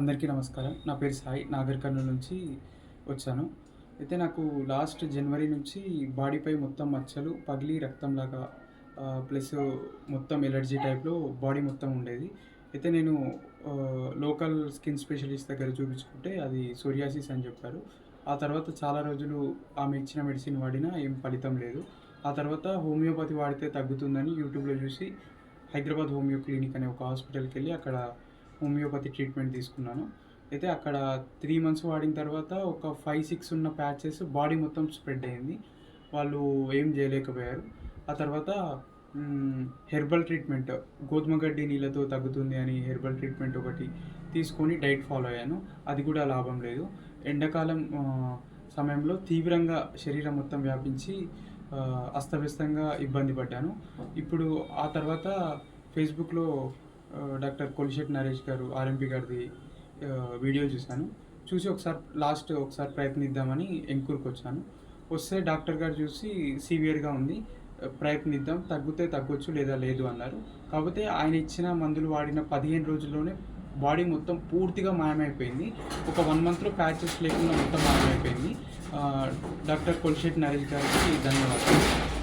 అందరికీ నమస్కారం. నా పేరు సాయి. నాగర్ కర్నూలు నుంచి వచ్చాను. అయితే నాకు లాస్ట్ జనవరి నుంచి బాడీపై మొత్తం మచ్చలు పగిలి రక్తంలాగా ప్లస్ మొత్తం ఎలర్జీ టైప్లో బాడీ మొత్తం ఉండేది. అయితే నేను లోకల్ స్కిన్ స్పెషలిస్ట్ దగ్గర చూపించుకుంటే అది సోరియాసిస్ అని చెప్పారు. ఆ తర్వాత చాలా రోజులు ఆమె ఇచ్చిన మెడిసిన్ వాడినా ఏం ఫలితం లేదు. ఆ తర్వాత హోమియోపతి వాడితే తగ్గుతుందని యూట్యూబ్లో చూసి హైదరాబాద్ హోమియో క్లినిక్ అనే ఒక హాస్పిటల్కి వెళ్ళి అక్కడ హోమియోపతి ట్రీట్మెంట్ తీసుకున్నాను. అయితే అక్కడ త్రీ మంత్స్ వాడిన తర్వాత ఒక ఫైవ్ సిక్స్ ఉన్న ప్యాచెస్ బాడీ మొత్తం స్ప్రెడ్ అయింది. వాళ్ళు ఏం చేయలేకపోయారు. ఆ తర్వాత హెర్బల్ ట్రీట్మెంట్ గోధుమ గడ్డి నీళ్ళతో తగ్గుతుంది అని హెర్బల్ ట్రీట్మెంట్ ఒకటి తీసుకొని డైట్ ఫాలో అయ్యాను. అది కూడా లాభం లేదు. ఎండాకాలం సమయంలో తీవ్రంగా శరీరం మొత్తం వ్యాపించి అస్తవ్యస్తంగా ఇబ్బంది పడ్డాను. ఇప్పుడు ఆ తర్వాత ఫేస్బుక్లో డాక్టర్ కొలిశెట్టి నరేష్ గారు ఆర్ఎంపీ గారిది వీడియో చూశాను. చూసి ఒకసారి లాస్ట్ ఒకసారి ప్రయత్నిద్దామని ఎంకూర్కి వచ్చాను. వస్తే డాక్టర్ గారు చూసి సివియర్గా ఉంది. ప్రయత్నిద్దాం. తగ్గితే తగ్గొచ్చు లేదా లేదు అన్నారు. కాకపోతే ఆయన ఇచ్చిన మందులు వాడిన పదిహేను రోజుల్లోనే బాడీ మొత్తం పూర్తిగా మాయమైపోయింది. ఒక వన్ మంత్లో ప్యాచెస్ లేకుండా మొత్తం మాయమైపోయింది. డాక్టర్ కొలిశెట్టి నరేష్ గారికి ధన్యవాదాలు.